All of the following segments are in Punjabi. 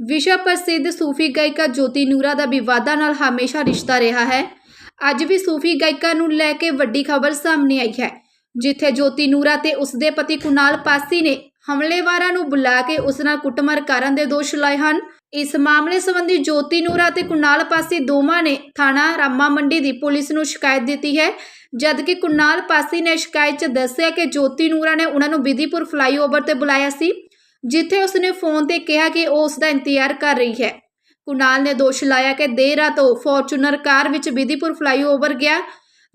ਵਿਸ਼ਵ ਪ੍ਰਸਿੱਧ ਸੂਫੀ ਗਾਇਕਾ ਜੋਤੀ ਨੂਰਾ ਦਾ ਵਿਵਾਦਾਂ ਨਾਲ ਹਮੇਸ਼ਾ ਰਿਸ਼ਤਾ ਰਿਹਾ ਹੈ। ਅੱਜ ਵੀ ਸੂਫੀ ਗਾਇਕਾ ਨੂੰ ਲੈ ਕੇ ਵੱਡੀ ਖਬਰ ਸਾਹਮਣੇ ਆਈ ਹੈ, ਜਿੱਥੇ ਜੋਤੀ ਨੂਰਾ ਤੇ ਉਸਦੇ ਪਤੀ ਕੁਨਾਲ ਪਾਸੀ ਨੇ ਹਮਲੇਵਾਰਾਂ ਨੂੰ ਬੁਲਾ ਕੇ ਉਸ ਨਾਲ ਕੁੱਟਮਾਰ ਕਰਨ ਦੇ ਦੋਸ਼ ਲਾਏ ਹਨ। ਇਸ ਮਾਮਲੇ ਸੰਬੰਧੀ ਜੋਤੀ ਨੂਰਾ ਤੇ ਕੁਨਾਲ ਪਾਸੀ ਦੋਵਾਂ ਨੇ ਥਾਣਾ ਰਾਮਾ ਮੰਡੀ ਦੀ ਪੁਲਿਸ ਨੂੰ ਸ਼ਿਕਾਇਤ ਦਿੱਤੀ ਹੈ, ਜਦਕਿ ਕੁਨਾਲ ਪਾਸੀ ਨੇ ਸ਼ਿਕਾਇਤ 'ਚ ਦੱਸਿਆ ਕਿ ਜੋਤੀ ਨੂਰਾ ਨੇ ਉਹਨਾਂ ਨੂੰ ਵਿਧੀਪੁਰ ਫਲਾਈਓਵਰ ਤੇ ਬੁਲਾਇਆ ਸੀ। ਜਿੱਥੇ ਉਸਨੇ ਫੋਨ ਤੇ ਕਿਹਾ ਕਿ ਉਹ ਉਸ ਦਾ ਇੰਤਜ਼ਾਰ ਕਰ ਰਹੀ ਹੈ। ਕੁਨਾਲ ਨੇ ਦੋਸ਼ ਲਾਇਆ ਕਿ ਦੇਰ ਰਾਤ ਉਹ ਫੋਰਚੂਨਰ ਕਾਰ ਵਿੱਚ ਵਿਧੀਪੁਰ ਫਲਾਈਓਵਰ ਗਿਆ,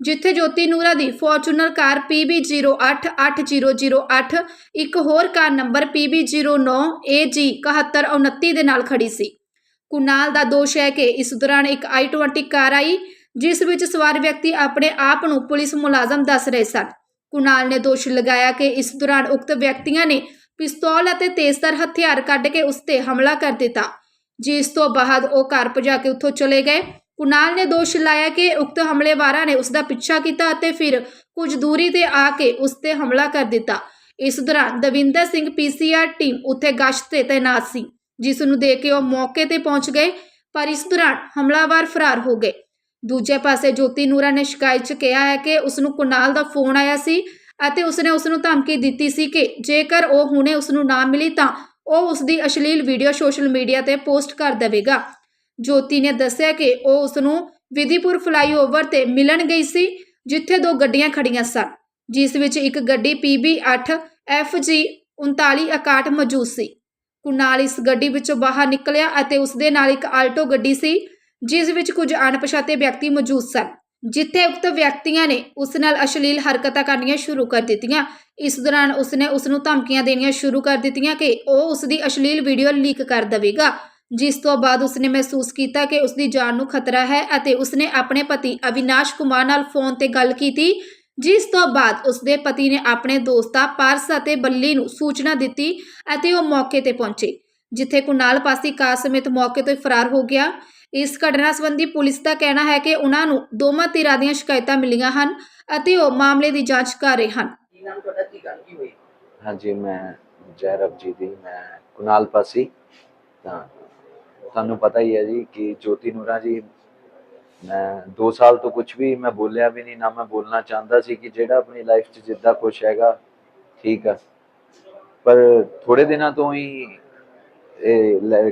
ਜਿੱਥੇ ਜੋਤੀ ਨੂਰਾ ਦੀ ਫੋਰਚੂਨਰ ਕਾਰ PB088008 ਇੱਕ ਹੋਰ ਕਾਰ ਨੰਬਰ PB09AG7129 ਦੇ ਨਾਲ ਖੜੀ ਸੀ। ਕੁਨਾਲ ਦਾ ਦੋਸ਼ ਹੈ ਕਿ ਇਸ ਦੌਰਾਨ ਇੱਕ i20 ਕਾਰ ਆਈ, ਜਿਸ ਵਿੱਚ ਸਵਾਰ ਵਿਅਕਤੀ ਆਪਣੇ ਆਪ ਨੂੰ ਪੁਲਿਸ ਮੁਲਾਜ਼ਮ ਦੱਸ ਰਹੇ ਸਨ। ਕੁਨਾਲ ਨੇ ਦੋਸ਼ ਲਗਾਇਆ ਕਿ ਇਸ ਦੌਰਾਨ ਉਕਤ ਵਿਅਕਤੀਆਂ ਨੇ ਪਿਸਤੌਲ ਅਤੇ ਤੇਜ਼ਧਾਰ ਹਥਿਆਰ ਕੱਢ ਕੇ ਉਸ ਤੇ ਹਮਲਾ ਕਰ ਦਿੱਤਾ। ਜਿਸ ਤੋਂ ਬਾਅਦ ਉਹ ਘਰ ਭਜਾ ਕੇ ਉੱਥੋਂ ਚਲੇ ਗਏ। ਕੁਨਾਲ ਨੇ ਦੋਸ਼ ਲਾਇਆ ਕਿ ਉਕਤ ਹਮਲੇਵਾਰਾਂ ਨੇ ਉਸ ਦਾ ਪਿੱਛਾ ਕੀਤਾ ਅਤੇ ਫਿਰ ਕੁਝ ਦੂਰੀ ਤੇ ਆ ਕੇ ਉਸ ਤੇ ਹਮਲਾ ਕਰ ਦਿੱਤਾ। ਇਸ ਦੌਰਾਨ ਦਵਿੰਦਰ ਸਿੰਘ ਪੀਸੀਆਰ ਟੀਮ ਉੱਥੇ ਗਸ਼ਤ ਤੇ ਤੈਨਾਤ ਸੀ, ਜਿਸ ਨੂੰ ਦੇਖ ਕੇ ਉਹ ਮੌਕੇ ਤੇ ਪਹੁੰਚ ਗਏ, ਪਰ ਇਸ ਦੌਰਾਨ ਹਮਲਾਵਰ ਫਰਾਰ ਹੋ ਗਏ। ਦੂਜੇ ਪਾਸੇ ਜੋਤੀ ਨੂਰਾ ਨੇ ਸ਼ਿਕਾਇਤ 'ਚ ਕਿਹਾ ਹੈ ਕਿ ਉਸ ਨੂੰ ਕੁਨਾਲ ਦਾ ਫੋਨ ਆਇਆ ਸੀ ਅਤੇ ਉਸਨੇ ਉਸ ਨੂੰ ਧਮਕੀ ਦਿੱਤੀ ਸੀ ਕਿ ਜੇਕਰ ਉਹ ਹੁਣੇ ਉਸ ਨੂੰ ਨਾ ਮਿਲੀ ਤਾਂ ਉਹ ਉਸ ਦੀ ਅਸ਼ਲੀਲ ਵੀਡੀਓ ਸੋਸ਼ਲ ਮੀਡੀਆ ਤੇ ਪੋਸਟ ਕਰ ਦੇਵੇਗਾ। ਜੋਤੀ ਨੇ ਦੱਸਿਆ ਕਿ ਉਹ ਉਸ ਨੂੰ ਵਿਧੀਪੁਰ ਫਲਾਈਓਵਰ ਤੇ ਮਿਲਣ ਗਈ ਸੀ, ਜਿੱਥੇ ਦੋ ਗੱਡੀਆਂ ਖੜੀਆਂ ਸਨ, ਜਿਸ ਵਿੱਚ ਇੱਕ ਗੱਡੀ PB8 FG 3961 ਮੌਜੂਦ ਸੀ। ਕੁਨਾਲ ਇਸ ਗੱਡੀ ਵਿੱਚੋਂ ਬਾਹਰ ਨਿਕਲਿਆ ਅਤੇ ਉਸ ਦੇ ਨਾਲ ਇੱਕ ਆਲਟੋ ਗੱਡੀ ਸੀ, ਜਿਸ ਵਿੱਚ ਕੁਝ ਅਣਪਛਾਤੇ ਵਿਅਕਤੀ ਮੌਜੂਦ ਸਨ। ਜਿੱਥੇ ਉਕਤ ਵਿਅਕਤੀਆਂ ਨੇ ਉਸ ਨਾਲ ਅਸ਼ਲੀਲ ਹਰਕਤਾਂ ਕਰਨੀਆਂ ਸ਼ੁਰੂ ਕਰ ਦਿੱਤੀਆਂ। ਇਸ ਦੌਰਾਨ ਉਸਨੇ ਉਸ ਨੂੰ ਧਮਕੀਆਂ ਦੇਣੀਆਂ ਸ਼ੁਰੂ ਕਰ ਦਿੱਤੀਆਂ ਕਿ ਉਹ ਉਸ ਦੀ ਅਸ਼ਲੀਲ ਵੀਡੀਓ ਲੀਕ ਕਰ ਦੇਵੇਗਾ। ਜਿਸ ਤੋਂ ਬਾਅਦ ਉਸਨੇ ਮਹਿਸੂਸ ਕੀਤਾ ਕਿ ਉਸ ਦੀ ਜਾਨ ਨੂੰ ਖਤਰਾ ਹੈ ਅਤੇ ਉਸਨੇ ਆਪਣੇ ਪਤੀ ਅਵਿਨਾਸ਼ ਕੁਮਾਰ ਨਾਲ ਫੋਨ ਤੇ ਗੱਲ ਕੀਤੀ, ਜਿਸ ਤੋਂ ਬਾਅਦ ਉਸਦੇ ਪਤੀ ਨੇ ਆਪਣੇ ਦੋਸਤਾਂ ਪਾਰਸ ਅਤੇ ਬੱਲੀ ਨੂੰ ਸੂਚਨਾ ਦਿੱਤੀ ਅਤੇ ਉਹ ਮੌਕੇ ਤੇ ਪਹੁੰਚੇ। ਜਿੱਥੇ ਕੁਨਾਲ ਪਾਸੀ ਕਾਰ ਸਮੇਤ ਮੌਕੇ ਤੋਂ ਫਰਾਰ ਹੋ ਗਿਆ। ਇਸ ਘਟਨਾ ਸੰਬੰਧੀ ਪੁਲਿਸ ਦਾ ਕਹਿਣਾ ਹੈ ਕਿ ਉਹਨਾਂ ਨੂੰ ਦੋਵਾਂ ਧਿਰਾਂ ਦੀਆਂ ਸ਼ਿਕਾਇਤਾਂ ਮਿਲੀਆਂ ਹਨ ਅਤੇ ਉਹ ਮਾਮਲੇ ਦੀ ਜਾਂਚ ਕਰ ਰਹੇ ਹਨ। ਕੀ ਨਾਮ ਤੁਹਾਡਾ? ਕੀ ਗੱਲ ਕੀ ਹੋਈ? ਹਾਂਜੀ ਮੈਂ ਜੈਰਵ ਜੀ ਦੀ ਮੈਂ ਕੁਨਾਲ ਪਾਸੀ। ਤਾਂ ਤੁਹਾਨੂੰ ਪਤਾ ਹੀ ਹੈ ਜੀ ਕਿ ਜੋਤੀ ਨੂਰਾ ਜੀ ਮੈਂ 2 ਸਾਲ ਤੋਂ ਕੁਝ ਵੀ ਮੈਂ ਬੋਲਿਆ ਵੀ ਨਹੀਂ ਨਾ ਮੈਂ ਬੋਲਣਾ ਚਾਹੁੰਦਾ ਸੀ ਕਿ ਜਿਹੜਾ ਆਪਣੀ ਲਾਈਫ 'ਚ ਜਿੱਦਾਂ ਕੁਝ ਹੈਗਾ ਠੀਕ ਆ। ਪਰ ਥੋੜੇ ਦਿਨਾਂ ਤੋਂ ਹੀ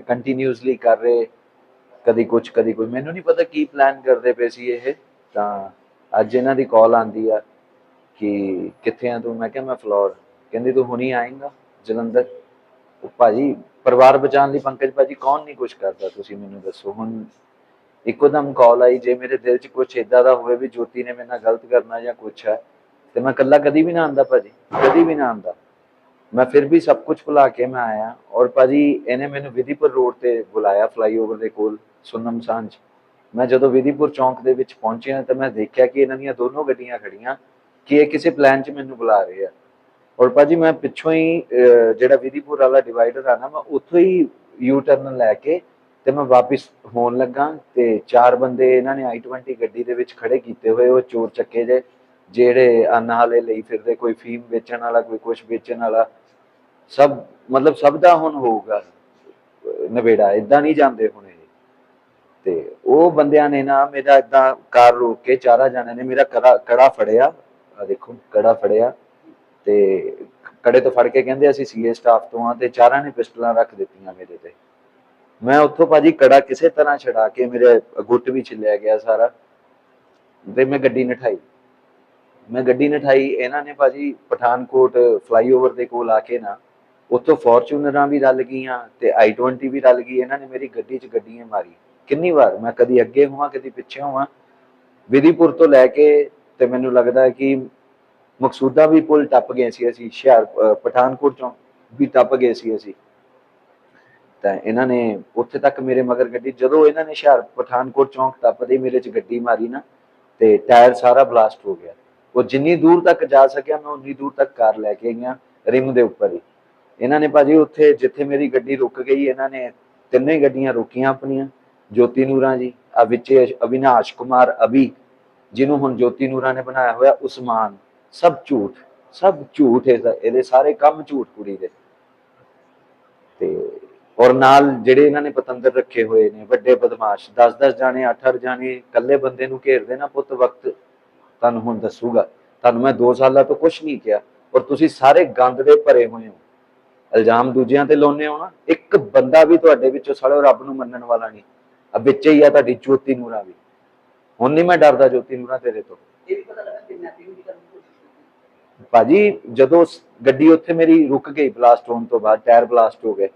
ਕੰਟੀਨਿਊਸਲੀ ਕਰ ਰਹੇ, ਕਦੀ ਕੁਝ ਕਦੀ ਕੁਝ ਮੈਨੂੰ ਨਹੀਂ ਪਤਾ ਕੀ ਪਲਾਨ ਕਰਦੇ ਪਏ ਸੀ ਇਹ। ਤਾਂ ਅੱਜ ਇਹਨਾਂ ਦੀ ਕਾਲ ਆਂਦੀ ਆ ਕਿ ਕਿੱਥੇ ਆ ਤੂੰ? ਮੈਂ ਕਿਹਾ ਮੈਂ ਫਲੋਰ। ਕਹਿੰਦੀ, ਤੂੰ ਹੁਣੀ ਆਏਂਗਾ, ਜਲੰਧਰ? ਭਾਜੀ, ਪਰਿਵਾਰ ਬਚਾਉਣ ਲਈ ਪੰਕਜ ਭਾਜੀ ਕੌਣ ਨਹੀਂ ਕੁਝ ਕਰਦਾ, ਤੁਸੀਂ ਮੈਨੂੰ ਦੱਸੋ। ਹੁਣ ਇੱਕੋ ਦਮ ਕਾਲ ਆਈ, ਜੇ ਮੇਰੇ ਦਿਲ 'ਚ ਕੁਝ ਇਦਾਂ ਦਾ ਹੋਵੇ ਵੀ ਜੋਤੀ ਨੇ ਮੇਰੇ ਨਾਲ ਗਲਤ ਕਰਨਾ ਜਾਂ ਕੁਝ ਹੈ, ਤੇ ਮੈਂ ਇਕੱਲਾ ਕਦੀ ਵੀ ਨਾ ਆਂਦਾ ਭਾਜੀ, ਕਦੀ ਵੀ ਨਾ ਆਂਦਾ। ਮੈਂ ਫਿਰ ਵੀ ਸਭ ਕੁਝ ਭੁਲਾ ਕੇ ਮੈਂ ਆਇਆ ਔਰ ਭਾਜੀ ਇਹਨੇ ਮੈਨੂੰ ਵਿਧੀਪੁਰ ਰੋਡ ਤੇ ਬੁਲਾਇਆ ਫਲਾਈਓਵਰ ਦੇ ਕੋਲ ਸੁਨਮ ਸਾਂਝ। ਮੈਂ ਜਦੋਂ ਵਿਧੀਪੁਰ ਚੌਂਕ ਦੇ ਵਿੱਚ ਪਹੁੰਚਿਆ ਤਾਂ ਮੈਂ ਦੇਖਿਆ ਕਿ ਇਹਨਾਂ ਦੀਆਂ ਦੋਨੋਂ ਗੱਡੀਆਂ ਖੜੀਆਂ ਕਿ ਇਹ ਕਿਸੇ ਪਲਾਨ 'ਚ ਮੈਨੂੰ ਬੁਲਾ ਰਹੇ ਆ। ਔਰ ਭਾਜੀ ਮੈਂ ਪਿੱਛੋਂ ਹੀ ਜਿਹੜਾ ਵਿਧੀਪੁਰ ਵਾਲਾ ਡਿਵਾਈਡਰ ਆ ਨਾ, ਮੈਂ ਉੱਥੋਂ ਹੀ ਯੂ ਟਰਨ ਲੈ ਕੇ ਤੇ ਮੈਂ ਵਾਪਸ ਹੋਣ ਲੱਗਾ ਤੇ ਚਾਰ ਬੰਦੇ ਇਹਨਾਂ ਨੇ i20 ਗੱਡੀ ਦੇ ਵਿੱਚ ਖੜੇ ਕੀਤੇ ਹੋਏ, ਉਹ ਚੋਰ ਚੱਕੇ ਜੇ, ਜਿਹੜੇ ਅੰਨ ਵਾਲੇ ਲਈ ਫਿਰਦੇ, ਕੋਈ ਫੀਮ ਵੇਚਣ ਵਾਲਾ, ਕੋਈ ਕੁਝ ਵੇਚਣ ਵਾਲਾ। ਸਭ ਮਤਲਬ ਸਭ ਦਾ ਹੁਣ ਹੋਊਗਾ ਅਹ, ਨਵੇੜਾ ਇਦਾਂ ਨਹੀਂ ਜਾਂਦੇ ਹੁਣ ਇਹ। ਤੇ ਉਹ ਬੰਦਿਆਂ ਨੇ ਨਾ ਮੇਰਾ ਇਦਾਂ ਕਾਰ ਰੋਕ ਕੇ ਚਾਰਾ ਜਾਣਿਆਂ ਨੇ ਮੇਰਾ ਕੜਾ ਕੜਾ ਫੜਿਆ। ਆ ਦੇਖੋ ਕੜਾ ਫੜਿਆ। ਤੇ ਕੜੇ ਤੋਂ ਫੜ ਕੇ ਕਹਿੰਦੇ ਅਸੀਂ ਸੀਏ ਸਟਾਫ ਤੋਂ ਆ ਤੇ ਚਾਰਾਂ ਨੇ ਪਿਸਟਲਾਂ ਰੱਖ ਦਿੱਤੀਆਂ ਮੇਰੇ ਤੇ। ਮੈਂ ਉੱਥੋਂ ਭਾਜੀ ਕੜਾ ਕਿਸੇ ਤਰ੍ਹਾਂ ਛਡਾ ਕੇ ਮੇਰੇ ਗੁੱਟ ਵੀ ਛਿੱਲਿਆ ਗਿਆ ਸਾਰਾ। ਤੇ ਮੈਂ ਗੱਡੀ ਨਠਾਈ। ਮੈਂ ਗੱਡੀ ਨਠਾਈ ਇਹਨਾਂ ਨੇ ਭਾਜੀ ਪਠਾਨਕੋਟ ਫਲਾਈਓਵਰ ਦੇ ਕੋਲ ਆ ਕੇ ਨਾ ਉੱਥੋਂ ਫੋਰਚੂਨਰਾਂ ਵੀ ਰਲ ਗਈਆਂ ਤੇ i20 ਵੀ ਰਲ ਗਈ। ਇਹਨਾਂ ਨੇ ਮੇਰੀ ਗੱਡੀ 'ਚ ਗੱਡੀਆਂ ਮਾਰੀ ਕਿੰਨੀ ਵਾਰ? ਮੈਂ ਕਦੀ ਅੱਗੇ ਹੋਵਾਂ, ਕਦੀ ਪਿੱਛੇ ਹੋਵਾਂ? ਵਿਧੀਪੁਰ ਤੋਂ ਲੈ ਕੇ ਤੇ ਮੈਨੂੰ ਲੱਗਦਾ ਕਿ ਮਕਸੂਦਾ ਵੀ ਪੁਲ ਟੱਪ ਗਏ ਸੀ ਅਸੀਂ। ਹੁਸ਼ਿਆਰ ਪਠਾਨਕੋਟ ਚੋਂ ਵੀ ਟੱਪ ਗਏ ਸੀ ਅਸੀਂ। ਤਾਂ ਇਹਨਾਂ ਨੇ ਉੱਥੇ ਤੱਕ ਮੇਰੇ ਮਗਰ ਗੱਡੀ, ਜਦੋਂ ਇਹਨਾਂ ਨੇ ਹੁਸ਼ਿਆਰ, ਪਠਾਨਕੋਟ ਚੌਂਕ ਟੱਪਦੇ ਮੇਰੇ 'ਚ ਗੱਡੀ ਮਾਰੀ ਨਾ, ਤੇ ਟਾਇਰ ਸਾਰਾ ਬਲਾਸਟ ਹੋ ਗਿਆ। ਉਹ ਜਿੰਨੀ ਦੂਰ ਤੱਕ ਜਾ ਸਕਿਆ, ਮੈਂ ਉਨੀ ਦੂਰ ਤੱਕ ਕਾਰ ਲੈ ਕੇ ਗਿਆ ਰਿਮ ਦੇ ਉੱਪਰ ਹੀ। ਇਹਨਾਂ ਨੇ ਭਾਜੀ ਉੱਥੇ ਜਿੱਥੇ ਮੇਰੀ ਗੱਡੀ ਰੁਕ ਗਈ, ਇਹਨਾਂ ਨੇ ਤਿੰਨੇ ਗੱਡੀਆਂ ਰੁਕੀਆਂ ਆਪਣੀਆਂ, ਜੋਤੀ ਨੂਰਾ ਜੀ ਆ ਵਿੱਚ ਅਵਿਨਾਸ਼ ਕੁਮਾਰ ਅਭੀ, ਜਿਹਨੂੰ ਹੁਣ ਜੋਤੀ ਨੂਰਾ ਨੇ ਬਣਾਇਆ ਹੋਇਆ ਉਸਮਾਨ, ਸਭ ਝੂਠ ਸਭ ਝੂਠ ਇਹਦੇ ਸਾਰੇ ਕੰਮ ਝੂਠ ਕੁੜੀ ਦੇ। ਤੇ ਔਰ ਨਾਲ ਜਿਹੜੇ ਇਹਨਾਂ ਨੇ ਪਤੰਦਰ ਰੱਖੇ ਹੋਏ ਨੇ, ਵੱਡੇ ਬਦਮਾਸ਼ 10-10 ਜਾਣੇ 8-8 ਜਾਣੇ, ਇਕੱਲੇ ਬੰਦੇ ਨੂੰ ਘੇਰਦੇ ਨਾ ਪੁੱਤ ਵਕਤ, ਤੁਹਾਨੂੰ ਹੁਣ ਦੱਸੂਗਾ। ਤੁਹਾਨੂੰ ਮੈਂ 2 ਸਾਲਾਂ ਤੋਂ ਕੁਝ ਨਹੀਂ ਕਿਹਾ, ਔਰ ਤੁਸੀਂ ਸਾਰੇ ਗੰਦ ਦੇ ਭਰੇ ਹੋਏ ਹੋ। ਇਲਜ਼ਾਮ ਦੂਜਿਆਂ ਤੇ ਲਾਉਂਦੇ ਹੋ ਨਾ ਇੱਕ ਬੰਦਾ ਵੀ ਤੁਹਾਡੇ ਵਿੱਚੋਂ ਸਾਲੇ ਰੱਬ ਨੂੰ ਮੰਨਣ ਵਾਲਾ ਨਹੀਂ। ਆ ਵਿੱਚ ਹੀ ਆ ਤੁਹਾਡੀ ਜੋਤੀ ਨੂਰਾ ਵੀ। ਹੁਣ ਨਹੀਂ ਮੈਂ ਡਰਦਾ ਜੋਤੀ ਨੂਰਾ ਤੇਰੇ ਤੋਂ। ਇਹ ਵੀ ਪਤਾ ਲੱਗਾ ਕਿਡਨੈਪਿੰਗ ਵੀ ਕਰਨ ਦੀ ਕੋਸ਼ਿਸ਼ ਕੀਤੀ ਭਾਜੀ ਜਦੋਂ ਗੱਡੀ ਉੱਥੇ ਮੇਰੀ ਰੁਕ ਗਈ ਬਲਾਸਟ ਹੋਣ ਤੋਂ ਬਾਅਦ ਟਾਇਰ ਬਲਾਸਟ ਹੋ ਗਏ।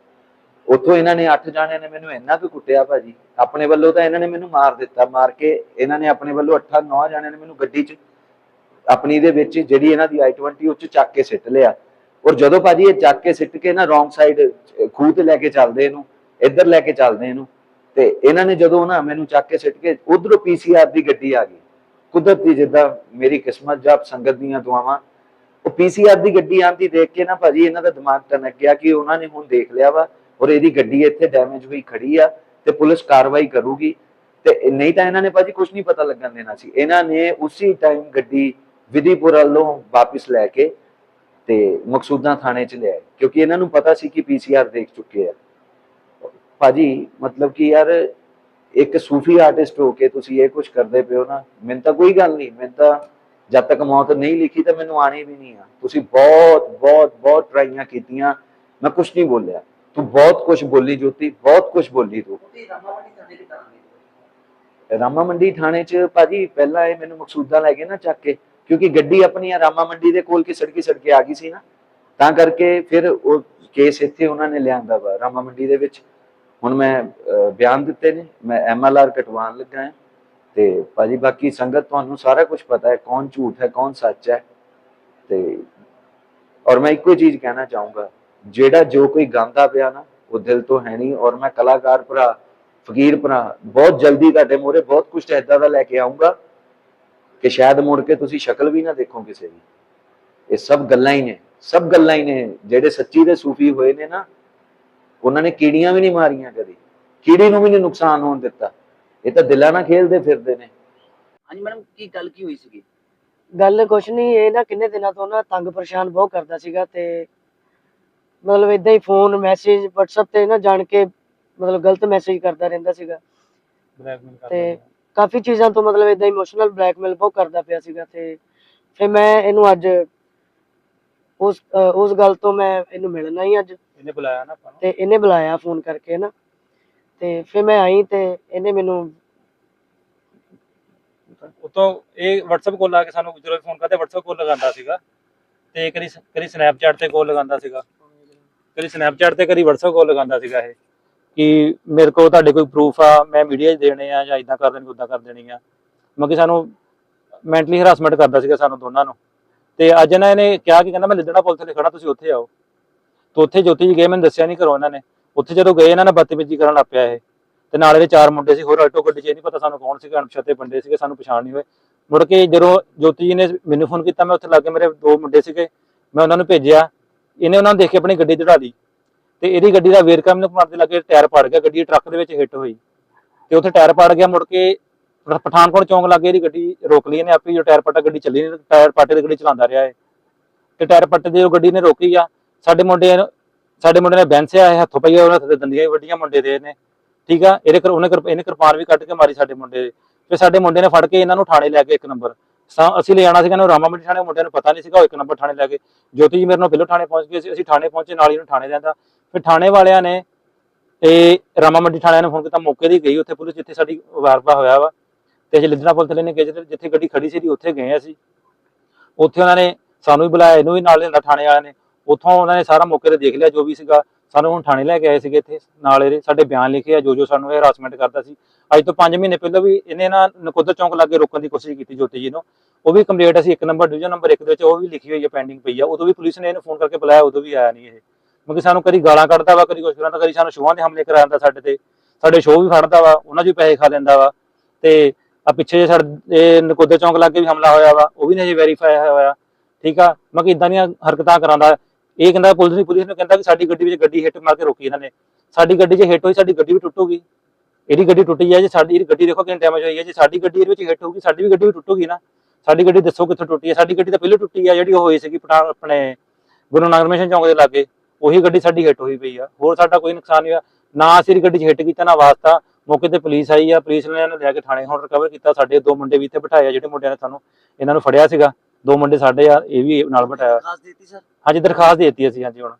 ਉੱਥੋਂ ਇਹਨਾਂ ਨੇ 8 ਜਾਣਿਆਂ ਨੇ ਮੈਨੂੰ ਇੰਨਾ ਕੁ ਕੁੱਟਿਆ ਭਾਜੀ। ਆਪਣੇ ਵੱਲੋਂ ਤਾਂ ਇਹਨਾਂ ਨੇ ਮੈਨੂੰ ਮਾਰ ਦਿੱਤਾ ਮਾਰ ਕੇ ਇਹਨਾਂ ਨੇ ਆਪਣੇ ਵੱਲੋਂ 8 9 ਜਾਣਿਆਂ ਨੇ ਮੈਨੂੰ ਗੱਡੀ 'ਚ ਆਪਣੀ ਦੇ ਵਿੱਚ ਜਿਹੜੀ ਇਹਨਾਂ ਦੀ i20 ਉੱਚ ਚੱਕ ਕੇ ਸਿੱਟ ਲਿਆ। ਔਰ ਜਦੋਂ ਭਾਜੀ ਇਹ ਚੱਕ ਕੇ ਸਿੱਟ ਕੇ ਨਾ ਰੋਂਗ ਸਾਈਡ ਖੂਹ ਤੇ ਲੈ ਕੇ ਚੱਲਦੇ ਇਹਨੂੰ, ਇੱਧਰ ਲੈ ਕੇ ਚੱਲਦੇ ਇਹਨੂੰ, ਤੇ ਇਹਨਾਂ ਨੇ ਜਦੋਂ ਨਾ ਮੈਨੂੰ ਚੱਕ ਕੇ ਸਿੱਟ ਕੇ ਉਧਰੋਂ ਪੀਸੀਆਰ ਦੀ ਗੱਡੀ ਆ ਗਈ। ਕੁਦਰਤੀ ਜਿੱਦਾਂ ਮੇਰੀ ਕਿਸਮਤ ਜਾਂ ਸੰਗਤ ਦੀਆਂ ਦੁਆਵਾਂ, ਉਹ ਪੀਸੀਆਰ ਦੀ ਗੱਡੀ ਆਂਦੀ ਦੇਖ ਕੇ ਨਾ ਭਾਜੀ ਇਹਨਾਂ ਦਾ ਦਿਮਾਗ ਟਨਕ ਗਿਆ ਕਿ ਉਹਨਾਂ ਨੇ ਹੁਣ ਦੇਖ ਲਿਆ ਵਾ ਔਰ ਇਹਦੀ ਗੱਡੀ ਇੱਥੇ ਡੈਮੇਜ ਹੋਈ ਖੜੀ ਆ ਤੇ ਪੁਲਿਸ ਕਾਰਵਾਈ ਕਰੂਗੀ। ਤੇ ਨਹੀਂ ਤਾਂ ਇਹਨਾਂ ਨੇ ਭਾਜੀ ਕੁਝ ਨਹੀਂ ਪਤਾ ਲੱਗਣ ਦੇਣਾ ਸੀ। ਇਹਨਾਂ ਨੇ ਉਸੇ ਟਾਈਮ ਗੱਡੀ ਵਿਧੀਪੁਰ ਵੱਲੋਂ ਵਾਪਿਸ ਲੈ ਕੇ ਤੇ ਮਕਸੂਦਾਂ ਥਾਣੇ ਚ ਲਿਆਏ ਕਿਉਂਕਿ ਇਹਨਾਂ ਨੂੰ ਪਤਾ ਸੀ ਕਿ ਪੀਸੀਆਰ ਦੇਖ ਚੁੱਕੇ ਆ। ਭਾਜੀ ਮਤਲਬ ਕਿ ਯਾਰ ਇੱਕ ਸੂਫੀ ਆਰਟਿਸਟ ਹੋ ਕੇ ਤੁਸੀਂ ਇਹ ਕੁਝ ਕਰਦੇ ਪਿਓ ਨਾ ਮੈਨੂੰ ਤਾਂ ਕੋਈ ਗੱਲ ਨਹੀਂ ਮੈਨੂੰ ਤਾਂ ਜਦ ਤੱਕ ਮੌਤ ਨਹੀਂ ਲਿਖੀ ਤਾਂ ਮੈਨੂੰ ਆਣੀ ਵੀ ਨਹੀਂ ਆ। ਤੁਸੀਂ ਬਹੁਤ ਬਹੁਤ ਬਹੁਤ ਟਰਾਈਆਂ ਕੀਤੀਆਂ ਮੈਂ ਕੁਝ ਨਹੀਂ ਬੋਲਿਆ। ਤੂੰ ਬਹੁਤ ਕੁਝ ਬੋਲੀ ਜੋਤੀ ਬਹੁਤ ਕੁਝ ਬੋਲੀ ਤੂੰ। ਰਾਮਾ ਮੰਡੀ ਥਾਣੇ 'ਚ ਭਾਜੀ ਪਹਿਲਾਂ ਇਹ ਮੈਨੂੰ ਮਕਸੂਦਾਂ ਲੈ ਗਏ ਨਾ ਚੱਕ ਕੇ। ਕਿਉਂਕਿ ਗੱਡੀ ਆਪਣੀ ਆ ਰਾਮਾ ਮੰਡੀ ਦੇ ਕੋਲ ਕੀ ਸੜਕੀ ਸੜਕੇ ਆ ਗਈ ਸੀ ਨਾ, ਤਾਂ ਕਰਕੇ ਫਿਰ ਉਹ ਕੇਸ ਇੱਥੇ ਉਹਨਾਂ ਨੇ ਲਿਆਂਦਾ ਵਾ, ਰਾਮਾ ਮੰਡੀ ਦੇ ਵਿੱਚ। ਹੁਣ ਮੈਂ ਬਿਆਨ ਦਿੱਤੇ ਨੇ, ਮੈਂ ਐਮਐਲਆਰ ਕਟਵਾਉਣ ਲੱਗਾ ਹਾਂ ਤੇ ਭਾਜੀ ਬਾਕੀ ਸੰਗਤ ਤੁਹਾਨੂੰ ਸਾਰਾ ਕੁਝ ਪਤਾ ਹੈ, ਕੌਣ ਝੂਠ ਹੈ, ਕੌਣ ਸੱਚ ਹੈ ਤੇ ਔਰ ਮੈਂ ਇੱਕੋ ਚੀਜ਼ ਕਹਿਣਾ ਚਾਹੂੰਗਾ, ਜਿਹੜਾ ਜੋ ਕੋਈ ਗਾਉਂਦਾ ਪਿਆ ਨਾ, ਉਹ ਦਿਲ ਤੋਂ ਹੈ ਨਹੀਂ। ਔਰ ਮੈਂ ਕਲਾਕਾਰ ਭਰਾ, ਫਕੀਰ ਭਰਾ, ਬਹੁਤ ਜਲਦੀ ਤੁਹਾਡੇ ਮੂਹਰੇ ਬਹੁਤ ਕੁਝ ਏਦਾਂ ਦਾ ਲੈ ਕੇ ਆਉਂਗਾ ਕਿ ਸ਼ਾਇਦ ਮੁੜ ਕੇ ਤੁਸੀਂ ਸ਼ਕਲ ਵੀ ਨਾ ਦੇਖੋ ਕਿਸੇ ਦੀ। ਇਹ ਸਭ ਗੱਲਾਂ ਹੀ ਨੇ ਸਭ ਗੱਲਾਂ ਹੀ ਨੇ। ਜਿਹੜੇ ਸੱਚੀ ਦੇ ਸੂਫੀ ਹੋਏ ਨੇ ਨਾ ਉਹਨਾਂ ਨੇ ਕੀੜੀਆਂ ਵੀ ਨਹੀਂ ਮਾਰੀਆਂ ਕਦੀ। ਕੀੜੀ ਨੂੰ ਵੀ ਨਹੀਂ ਨੁਕਸਾਨ ਹੋਣ ਦਿੱਤਾ। ਇਹ ਤਾਂ ਦਿਲਾਂ ਨਾਲ ਖੇਲਦੇ ਫਿਰਦੇ ਨੇ। ਹਾਂਜੀ ਮੈਡਮ ਕੀ ਗੱਲ ਕੀ ਹੋਈ ਸੀਗੀ? ਗੱਲ ਕੁਛ ਨਹੀਂ ਇਹ ਨਾ ਕਿੰਨੇ ਦਿਨਾਂ ਤੋਂ ਨਾ ਤੰਗ ਪਰੇਸ਼ਾਨ ਬਹੁਤ ਕਰਦਾ ਸੀਗਾ ਤੇ ਮਤਲਬ ਇਦਾਂ ਹੀ ਫੋਨ ਮੈਸੇਜ WhatsApp ਤੇ ਨਾ ਜਾਣ ਕੇ ਮਤਲਬ ਗਲਤ ਮੈਸੇਜ ਕਰਦਾ ਰਹਿੰਦਾ ਸੀਗਾ। ਤੇ ਕਾਫੀ ਚੀਜ਼ਾਂ ਤੋਂ ਮਤਲਬ ਇਦਾਂ ਇਮੋਸ਼ਨਲ ਬਲੈਕਮੇਲ ਬਹੁਤ ਕਰਦਾ ਪਿਆ ਸੀਗਾ ਤੇ ਫਿਰ ਮੈਂ ਇਹਨੂੰ ਅੱਜ ਉਸ ਉਸ ਗੱਲ ਤੋਂ ਮੈਂ ਇਹਨੂੰ ਮਿਲਣਾ ਹੀ ਅੱਜ। ਇਹਨੇ ਬੁਲਾਇਆ ਨਾ ਆਪਾਂ ਨੂੰ। ਤੇ ਇਹਨੇ ਬੁਲਾਇਆ ਫੋਨ ਕਰਕੇ ਨਾ। ਤੇ ਫਿਰ ਮੈਂ ਆਈ ਤੇ ਇਹਨੇ ਮੈਨੂੰ ਉਤੋਂ ਇਹ WhatsApp ਕਾਲ ਲਾ ਕੇ ਸਾਨੂੰ ਜਦੋਂ ਫੋਨ ਕਰਦੇ WhatsApp ਕਾਲ ਲਗਾਉਂਦਾ ਸੀਗਾ। ਤੇ ਕਦੀ ਕਦੀ Snapchat ਤੇ ਕਾਲ ਲਗਾਉਂਦਾ ਸੀਗਾ। ਕਦੀ Snapchat ਤੇ ਕਦੀ WhatsApp ਕਾਲ ਲਗਾਉਂਦਾ ਸੀਗਾ ਇਹ। ਕਿ ਮੇਰੇ ਕੋਲ ਤੁਹਾਡੇ ਕੋਈ ਪ੍ਰੂਫ ਆ, ਮੈਂ ਮੀਡੀਆ 'ਚ ਦੇਣੇ ਆ ਜਾਂ ਇਦਾਂ ਕਰ ਦੇਣੀ ਉਦਾਂ ਕਰ ਦੇਣੀ ਆ। ਮਤਲਬ ਸਾਨੂੰ ਮੈਂਟਲੀ ਹਰਾਸਮੈਂਟ ਕਰਦਾ ਸੀਗਾ ਸਾਨੂੰ ਦੋਨਾਂ ਨੂੰ। ਤੇ ਅੱਜ ਇਹਨਾਂ ਨੇ ਕਿਹਾ ਕਿ ਕਹਿੰਦਾ ਮੈਂ ਲਿੱਦਣਾ ਪੁਲਿਸ ਤੇ ਖੜਾ ਤੁਸੀਂ ਉੱਥੇ ਆਓ। ਤੇ ਉੱਥੇ ਜੋਤੀ ਜੀ ਗਏ, ਮੈਨੂੰ ਦੱਸਿਆ ਨਹੀਂ ਘਰੋਂ ਇਹਨਾਂ ਨੇ। ਉੱਥੇ ਜਦੋਂ ਗਏ, ਇਹਨਾਂ ਨੇ ਬਦਤਮੀਜ਼ੀ ਕਰਨ ਲੱਗਿਆ ਇਹ। ਤੇ ਨਾਲ ਇਹਦੇ ਚਾਰ ਮੁੰਡੇ ਸੀ, ਹੋਰ ਆਟੋ ਗੱਡੀ 'ਚ ਨਹੀਂ ਪਤਾ ਸਾਨੂੰ ਕੌਣ ਸੀਗਾ, ਅਣਪਛਾਤੇ ਬੰਦੇ ਸੀਗੇ, ਸਾਨੂੰ ਪਛਾਣ ਨਹੀਂ ਹੋਏ। ਮੁੜ ਕੇ ਜਦੋਂ ਜੋਤੀ ਜੀ ਨੇ ਮੈਨੂੰ ਫੋਨ ਕੀਤਾ, ਮੈਂ ਉੱਥੇ ਲੱਗੇ ਮੇਰੇ ਦੋ ਮੁੰਡੇ ਸੀਗੇ, ਮੈਂ ਉਹਨਾਂ ਨੂੰ ਭੇਜਿਆ। ਇਹਨੇ ਉਹਨਾਂ ਨੂੰ ਦੇਖ ਕੇ ਆਪਣੀ ਗੱਡੀ ਚੜਾ ਲਈ। ਤੇ ਇਹਦੀ ਗੱਡੀ ਦਾ ਵੇਰਕਾ ਮੈਨੂੰ ਮਾਰ ਦੇ ਲੱਗੇ ਟਾਇਰ ਪੜ ਗਿਆ, ਗੱਡੀ ਟਰੱਕ ਦੇ ਵਿੱਚ ਹਿੱਟ ਹੋਈ। ਤੇ ਉੱਥੇ ਟਾਇਰ ਪੜ ਗਿਆ, ਮੁੜ ਕੇ ਪਠਾਨਕੋਟ ਚੌਂਕ ਲੱਗੇ ਇਹਦੀ ਗੱਡੀ ਰੋਕ ਲਈ ਇਹਨੇ ਆਪੇ, ਜੋ ਟਾਇਰ ਪੱਟਾ ਗੱਡੀ ਚੱਲੀ ਨਹੀਂ, ਟਾਇਰ ਪਾਟੇ ਦੀ ਗੱਡੀ ਚਲਾਉਂਦਾ ਰਿਹਾ ਇਹ। ਤੇ ਟਾਇਰ ਪੱਟੇ ਦੀ ਉਹ ਗੱਡੀ ਨੇ ਰੋਕੀ ਆ। ਸਾਡੇ ਮੁੰਡੇ ਸਾਡੇ ਮੁੰਡੇ ਨੇ ਬੈਂਸਿਆ ਹੱਥੋਂ ਪਈਆ ਉਹਨਾਂ ਤੇ ਦੰਦੀਆਂ ਵੀ ਵੱਡੀਆਂ ਮੁੰਡੇ ਦੇ ਨੇ ਠੀਕ ਆ? ਇਹਦੇ ਕਰ ਉਹਨੇ ਇਹਨੇ ਕਿਰਪਾਨ ਵੀ ਕੱਢ ਕੇ ਮਾਰੀ ਸਾਡੇ ਮੁੰਡੇ ਦੇ। ਫਿਰ ਸਾਡੇ ਮੁੰਡੇ ਨੇ ਫੜ ਕੇ ਇਹਨਾਂ ਨੂੰ ਥਾਣੇ ਲੈ ਕੇ ਇੱਕ ਨੰਬਰ। ਅਸੀਂ ਲੈ ਜਾਣਾ ਸੀਗਾ ਇਹਨੂੰ ਰਾਮਾ ਮੰਡੀ ਥਾਣੇ ਮੁੰਡਿਆਂ ਨੂੰ ਪਤਾ ਨਹੀਂ ਸੀਗਾ, ਉਹ ਇੱਕ ਨੰਬਰ ਥਾਣੇ ਲੈ ਕੇ। ਜੋਤੀ ਜੀ ਮੇਰੇ ਨਾਲ ਪਹਿਲਾਂ ਥਾਣੇ ਪਹੁੰਚ ਗਏ ਸੀ, ਅਸੀਂ ਥਾਣੇ ਪਹੁੰਚੇ, ਨਾਲ ਹੀ ਇਹਨੂੰ ਥਾਣੇ ਲੈਂਦਾ ਫਿਰ ਥਾਣੇ ਵਾਲਿਆਂ ਨੇ ਇਹ ਰਾਮਾ ਮੰਡੀ ਥਾਣਿਆਂ ਨੇ ਫੋਨ ਕੀਤਾ, ਮੌਕੇ ਦੀ ਗਈ ਉੱਥੇ ਪੁਲਿਸ, ਜਿੱਥੇ ਸਾਡੀ ਵਾਰਪਾ ਹੋਇਆ ਵਾ। ਤੇ ਅਸੀਂ ਲਿੱਦਣਾ ਪੁਲ ਥੱਲੇ ਨੇ ਗਏ ਜਿੱਥੇ- ਗੱਡੀ ਖੜੀ ਸੀ ਉੱਥੇ ਗਏ ਅਸੀਂ। ਉੱਥੇ ਉਹਨਾਂ ਨੇ ਸਾਨੂੰ ਵੀ ਬੁਲਾਇਆ, ਇਹਨੂੰ ਵੀ ਨਾਲ ਲਿਆਂਦਾ ਥਾਣੇ ਵਾਲਿਆਂ ਨੇ। ਉੱਥੋਂ ਉਹਨਾਂ ਨੇ ਸਾਰਾ ਮੌਕੇ ਤੇ ਦੇਖ ਲਿਆ ਜੋ ਵੀ ਸੀਗਾ। ਸਾਨੂੰ ਹੁਣ ਥਾਣੇ ਲੈ ਕੇ ਆਏ ਸੀਗੇ ਇੱਥੇ, ਨਾਲ ਇਹਦੇ ਸਾਡੇ ਬਿਆਨ ਲਿਖੇ ਆ, ਜੋ ਜੋ ਸਾਨੂੰ ਇਹ ਹਰਾਸਮੈਂਟ ਕਰਦਾ ਸੀ। ਅੱਜ ਤੋਂ 5 ਮਹੀਨੇ ਪਹਿਲਾਂ ਵੀ ਇਹਨੇ ਨਾ ਨਕੋਦਰ ਚੌਂਕ ਲਾਗੇ ਰੋਕਣ ਦੀ ਕੋਸ਼ਿਸ਼ ਕੀਤੀ ਜੋਤੀ ਜੀ ਨੂੰ। ਉਹ ਵੀ ਕੰਪਲੀਟ ਅਸੀਂ ਇੱਕ ਨੰਬਰ ਡਿਵੀਜ਼ਨ ਨੰਬਰ 1 ਦੇ ਵਿੱਚ ਉਹ ਵੀ ਲਿਖੀ ਹੋਈ ਹੈ ਪੈਂਡਿੰਗ ਪਈ ਆ। ਉਦੋਂ ਵੀ ਪੁਲਿਸ ਨੇ ਇਹਨੂੰ ਫੋਨ ਕਰਕੇ ਬੁਲਾਇਆ, ਉਦੋਂ ਵੀ ਆਇਆ ਨਹੀਂ ਇਹ। ਮਤਲਬ ਸਾਨੂੰ ਕਦੀ ਗਾਲਾਂ ਕੱਢਦਾ ਵਾ, ਕਦੀ ਕੁਛ ਕਰਦਾ, ਕਦੀ ਸਾਨੂੰ ਸ਼ੋਹਾਂ ਦੇ ਹਮਲੇ ਕਰਾ ਜਾਂਦਾ ਸਾਡੇ ਤੇ। ਸਾਡੇ ਸ਼ੋਅ ਵੀ ਫੜਦਾ ਵਾ, ਉਹਨਾਂ 'ਚ ਵੀ ਪੈਸੇ ਖਾ ਲੈਂਦਾ ਵਾ। ਤੇ ਆ ਪਿੱਛੇ ਜੇ ਸਾਡੇ ਨਕੋਦਰ ਚੌਂਕ ਲਾਗੇ ਵੀ ਹਮਲਾ ਹੋਇਆ ਵਾ, ਉਹ ਵੀ ਨਹੀਂ ਵੈਰੀਫਾਈ ਹੋਇਆ ਠੀਕ ਆ? ਮੈਂ ਕਿ ਇਦਾਂ ਦੀਆਂ ਹਰਕਤਾਂ ਕਰਾਂਦਾ। ਇਹ ਕਹਿੰਦਾ ਪੁਲਿਸ ਨਹੀਂ ਪੁਲਿਸ ਨੂੰ ਕਹਿੰਦਾ ਕਿ ਸਾਡੀ ਗੱਡੀ ਵਿੱਚ ਗੱਡੀ ਹਿੱਟ ਮਾਰ ਕੇ ਰੋਕੀ ਇਹਨਾਂ ਨੇ। ਸਾਡੀ ਗੱਡੀ 'ਚ ਹਿੱਟ ਹੋਈ, ਸਾਡੀ ਗੱਡੀ ਵੀ ਟੁੱਟੂਗੀ। ਇਹਦੀ ਗੱਡੀ ਟੁੱਟੀ ਹੈ ਜੇ ਸਾਡੀ, ਇਹਦੀ ਗੱਡੀ ਦੇਖੋ ਕਿੰਨੀ ਡੈਮੇਜ ਹੋਈ ਹੈ ਜੇ ਸਾਡੀ ਗੱਡੀ ਇਹਦੇ ਵਿੱਚ ਹਿੱਟ ਹੋਊਗੀ, ਸਾਡੀ ਵੀ ਗੱਡੀ ਵੀ ਟੁੱਟੂਗੀ ਨਾ। ਸਾਡੀ ਗੱਡੀ ਦੱਸੋ ਕਿੱਥੋਂ ਟੁੱਟੀ ਹੈ ਸਾਡੀ ਗੱਡੀ ਤਾਂ ਪਹਿਲੇ ਟੁੱਟੀ ਹੈ ਜਿਹੜੀ ਉਹ ਹੋਈ ਸੀਗੀ ਆਪਣੇ ਗੁਰੂ ਨਾਨਕ ਮਿਸ਼ਨ ਚੌਂਕ ਦੇ ਲਾਗੇ। ਉਹੀ ਗੱਡੀ ਸਾਡੀ ਹਿੱਟ ਹੋਈ ਪਈ ਆ। ਹੋਰ ਸਾਡਾ ਕੋਈ ਨੁਕਸਾਨ ਨਹੀਂ ਹੋਇਆ। ਨਾ ਅਸੀਂ ਗੱਡੀ 'ਚ ਹਿੱਟ ਕੀਤਾ ਨਾ ਵਾਸਤਾ। ਮੌਕੇ ਤੇ ਪੁਲਿਸ ਆਈ ਆ। ਪੁਲਿਸ ਨੇ ਇਹਨੂੰ ਲਿਆ ਕੇ ਥਾਣੇ ਹੁਣ ਰਿਕਵਰ ਕੀਤਾ। ਸਾਡੇ ਦੋ ਮੁੰਡੇ ਵੀ ਇੱਥੇ ਬਿਠਾਏ ਆ ਜਿਹੜੇ ਮੁੰਡਿਆਂ ਨੇ ਸਾਨੂੰ ਇਹਨਾਂ ਨੂੰ ਫੜਿਆ ਸੀਗਾ। ਦੋ ਮੁੰਡੇ ਸਾਡੇ ਆ ਇਹ ਵੀ ਨਾਲ ਬਿਠਾਇਆ। ਖਾਸ ਦਿੱਤੀ ਸਰ? ਹਾਂਜੀ ਦਰਖਾਸਤ ਦੇ ਦਿੱਤੀ ਅਸੀਂ ਹਾਂਜੀ ਹੁਣ।